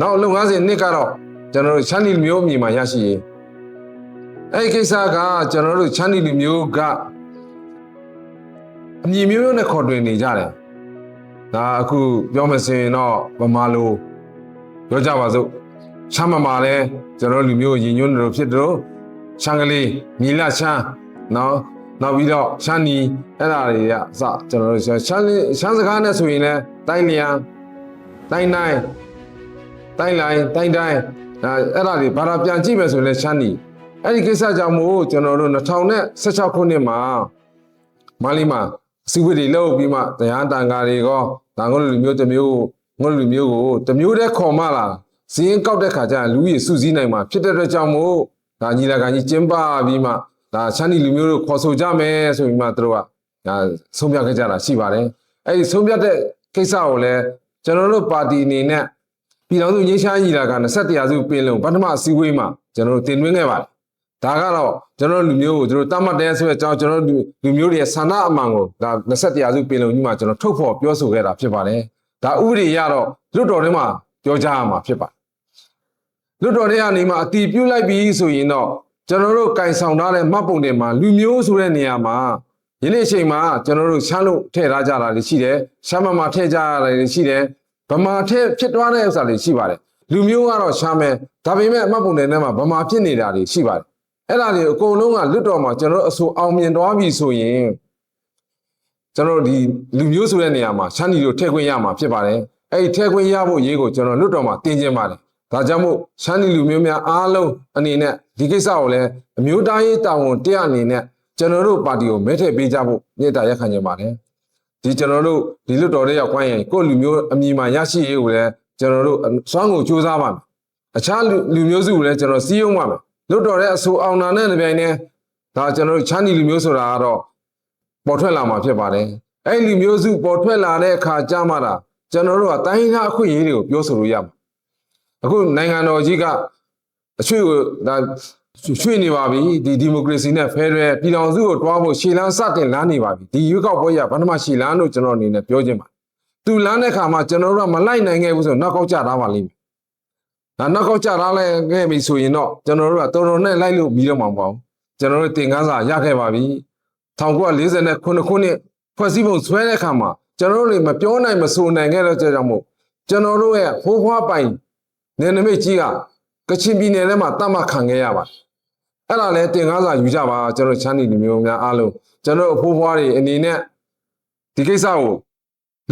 နောက်လုပ်ငန်းစဉ်နှစ်ကတော့ကျွန်တော်တို့ချမ်းနီလူမျိုးအမည်မှာရရှိရေးအဲ့ဒီကိစ္စကကျွန်တော်တို့ချမ်းနီလူမျိုးကအမည်မျိုးမျိုးနဲ့ခေါ်တွင်နေကြတယ်ဒါအခုပြောမယ်ဆိုရင်တော့ဗမာလိုပြောကြပါစို့ချမ်းမမာလဲကျွန်တော်တို့လူမျိုးရင်ညွန်းတယ်လို့ဖြစ်တယ်လို့ချမ်းကလေးမြီလချမ်းနော်နောက်ပြီးတော့ချမ်းနီအဲ့ဒါတွေကအစကျွန်တော်တို့ချမ်းချမ်းချမ်းစကားနဲ့ဆိုရင်လဲတိုင်းလျံတိုင်းတိုင်း တိုင်းလိုင်းတိုင်းတိုင်းအဲအဲ့ဒါတွေဘာသာပြန်ကြည့်မယ်ဆိုရင်လဲချမ်းနီအဲ့ဒီကိစ္စကြောင့်မို့ကျွန်တော်တို့2016ခုနှစ်မှာမလီမှာစီဝေးတွေလောက်ပြီးမှတရားတန်ကာတွေကောဒါငုတ်လူမျိုးတစ်မျိုးငုတ်လူမျိုးကိုတစ်မျိုးတည်းခေါ်မှလာဇင်းကောက်တဲ့ခါကျရင်လူကြီးစုစည်းနိုင်မှာဖြစ်တဲ့အတွက်ကြောင့်မို့ဒါညီလာခံကြီးကျင်းပပြီးမှဒါချမ်းနီလူမျိုးတို့ခေါ်ဆိုကြမယ်ဆိုပြီးမှသူတို့ကဒါဆုံးဖြတ်ခဲ့ကြတာရှိပါတယ်အဲ့ဒီဆုံးဖြတ်တဲ့ကိစ္စကိုလည်းကျွန်တော်တို့ပါတီအနေနဲ့ ပြည်တော်စုငြိမ်းချမ်းညီလာခံ21ရာစုပင်လုံးပထမအစည်းအဝေးမှာကျွန်တော်တို့တင်သွင်းခဲ့ပါတယ်ဒါကတော့ကျွန်တော်တို့လူမျိုးကိုသူတို့တတ်မှတ်တယ်ဆိုတဲ့အကြောင်းကျွန်တော်တို့လူမျိုးတွေရဲ့ဆန္ဒအမှန်ကိုဒါ21ရာစုပင်လုံးကြီးမှာကျွန်တော်ထုတ်ဖော်ပြောဆိုခဲ့တာဖြစ်ပါတယ်ဒါဥပဒေရတော့လွတ်တော်ထဲမှာပြောကြရမှာဖြစ်ပါတယ်လွတ်တော်ထဲကနေမှအတီးပြုတ်လိုက်ပြီးဆိုရင်တော့ကျွန်တော်တို့ကင်ဆောင်ထားတဲ့မှတ်ပုံတွေမှာလူမျိုးဆိုတဲ့နေရာမှာယနေ့အချိန်မှာကျွန်တော်တို့ရှမ်းလို့ထည့်ထားကြတာလည်းရှိတယ်ရှမ်းမမှာထည့်ကြတာလည်းရှိတယ် ဗမာထည့်ဖြစ်သွားတဲ့ဥစ္စာတွေရှိပါတယ်လူမျိုးကတော့ရှမ်းပဲဒါပေမဲ့အမှတ်ပုံတွေထဲမှာဗမာဖြစ်နေတာတွေရှိပါတယ်အဲ့ဒါတွေအကုန်လုံးကလွတ်တော်မှာကျွန်တော်တို့အဆိုအောင်မြင်သွားပြီဆိုရင်ကျွန်တော်တို့ဒီလူမျိုးဆိုတဲ့နေရာမှာရှမ်းပြည်တို့ထည့်ခွင့်ရမှာဖြစ်ပါတယ်အဲ့ဒီထည့်ခွင့်ရဖို့ရေးကိုကျွန်တော်လွတ်တော်မှာတင်ကျင်ပါတယ်ဒါကြောင့်မို့ရှမ်းပြည်လူမျိုးများအားလုံးအနေနဲ့ဒီကိစ္စကိုလည်းအမျိုးသားရေးတာဝန်တရားအနေနဲ့ကျွန်တော်တို့ပါတီကိုမဲထည့်ပေးကြဖို့မြေတားရက်ခံကြပါတယ် ဒီကျွန်တော်တို့ဒီလွတ်တော်တဲ့ရောက်ခွင့်ရင်ကိုယ့်လူမျိုးအမည်မှာရရှိရေးကိုလည်းကျွန်တော်တို့စွမ်းကိုစူးစမ်းပါမယ်အခြားလူလူမျိုးစုကိုလည်းကျွန်တော်စီးရုံးပါမယ်လွတ်တော်တဲ့အဆိုအောင်နာနဲ့တပြိုင်တည်းဒါကျွန်တော်တို့ချမ်းဒီလူမျိုးဆိုတာကတော့ပေါ်ထွက်လာမှာဖြစ်ပါတယ်အဲ့ဒီလူမျိုးစုပေါ်ထွက်လာတဲ့အခါကြမှာတာကျွန်တော်တို့ကတိုင်းသားအခွင့်အရေးတွေကိုပြောဆိုလို့ရမှာအခုနိုင်ငံတော်ကြီးကအချွေကိုဒါ ရွှေ့နေပါပြီဒီဒီမိုကရေစီနဲ့ဖဲရဲပြည်တော်စုကိုတွားဖို့ရှေ့လန်းစတင်လမ်းနေပါပြီဒီရွေးကောက်ပွဲရဘာမှရှေ့လန်းလို့ကျွန်တော်အနေနဲ့ပြောခြင်းပါသူလမ်းတဲ့ခါမှာကျွန်တော်တို့ကမလိုက်နိုင်ခဲ့ဘူးဆိုတော့နောက်ကောက်ကြထားပါလိမ့်မယ်ဒါနောက်ကောက်ကြထားလဲခဲ့ပြီဆိုရင်တော့ကျွန်တော်တို့ကတော်တော်နဲ့လိုက်လို့ပြီးတော့မှာမဟုတ်ဘူးကျွန်တော်တို့တင်ကန်းစာရခဲ့ပါပြီ1949ခုနှစ်ဖွဲ့စည်းပုံဆွဲတဲ့ခါမှာကျွန်တော်တို့တွေမပြောနိုင်မဆိုနိုင်ခဲ့တော့ကြောင့်မို့ကျွန်တော်တို့ရဲ့ဟိုးဖွားပိုင်နေနမိတ်ကြီးကကချင်ပြည်နယ်ထဲမှာတတ်မှတ်ခံခဲ့ရပါတယ် အဲ့ဒါလဲတင်ကားစာယူကြပါကျွန်တော်ချမ်းနီလူမျိုးများအားလုံးကျွန်တော်အဖိုးဖွားတွေအနေနဲ့ဒီကိစ္စကို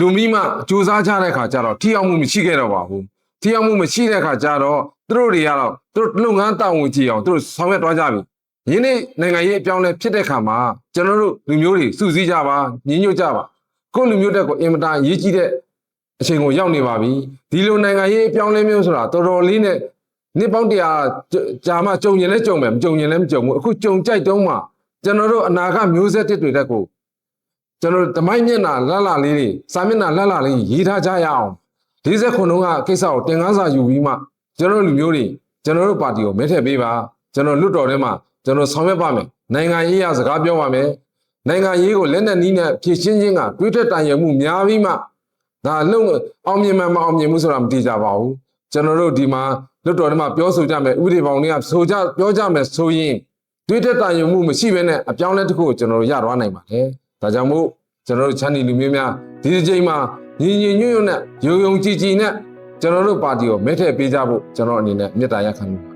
လူမီမှစူးစမ်းကြတဲ့ခါကျတော့ထိအောင်မှုမရှိခဲ့တော့ပါဘူးထိအောင်မှုမရှိတဲ့ခါကျတော့သူတို့တွေကတော့သူတို့လုပ်ငန်းတာဝန်ကြည့်အောင်သူတို့ဆောင်ရွက်သွားကြပြီယင်းနေ့နိုင်ငံရေးအပြောင်းလဲဖြစ်တဲ့ခါမှာကျွန်တော်တို့လူမျိုးတွေစုစည်းကြပါညီညွတ်ကြပါကိုယ့်လူမျိုးတက်ကိုအင်မတန်အရေးကြီးတဲ့အချိန်ကိုရောက်နေပါပြီဒီလိုနိုင်ငံရေးအပြောင်းလဲမျိုးဆိုတာတော်တော်လေးနဲ့ နှစ်ပေါင်းတရာကြာမှကြုံရင်လည်းကြုံမယ်မကြုံရင်လည်းမကြုံဘူးအခုကြုံကြိုက်တုံးမှကျွန်တော်တို့အနာဂတ်မျိုးဆက်တစ်တွေတက်ကိုကျွန်တော်တို့တမိုင်းမျက်နှာလှလှလေးတွေစာမျက်နှာလှလှလေးရေးထားကြရအောင်49ခုကကိစ္စကိုတင်ကားစာယူပြီးမှကျွန်တော်တို့လူမျိုးတွေကျွန်တော်တို့ပါတီကိုမဲထည့်ပေးပါကျွန်တော်လွတ်တော်ထဲမှာကျွန်တော်ဆောင်ရွက်ပါမယ်နိုင်ငံရေးရစကားပြောပါမယ်နိုင်ငံရေးကိုလက်နက်နီးနဲ့ဖြည့်ချင်းချင်းကတွေးထက်တန်ရုံမှုများပြီးမှဒါလုံးအောင်မြင်မှမအောင်မြင်ဘူးဆိုတာမသိကြပါဘူးကျွန်တော်တို့ဒီမှာ လွတ်တော်ထဲမှာပြောဆိုကြမယ်ဥပဒေပေါင်းတွေကဆိုကြပြောကြမယ်ဆိုရင်တွေးထက်တန်ရုံမှုမရှိဘဲနဲ့အပြောင်းလဲတစ်ခုကိုကျွန်တော်တို့ရသွားနိုင်ပါတယ်ဒါကြောင့်မို့ကျွန်တော်တို့ချမ်းနီလူမျိုးများဒီဒီချိန်မှာညီညီညွတ်ညွတ်နဲ့ယုံယုံကြည်ကြည်နဲ့ကျွန်တော်တို့ပါတီကိုမဲထည့်ပေးကြဖို့ကျွန်တော်အနေနဲ့မေတ္တာရပ်ခံပါ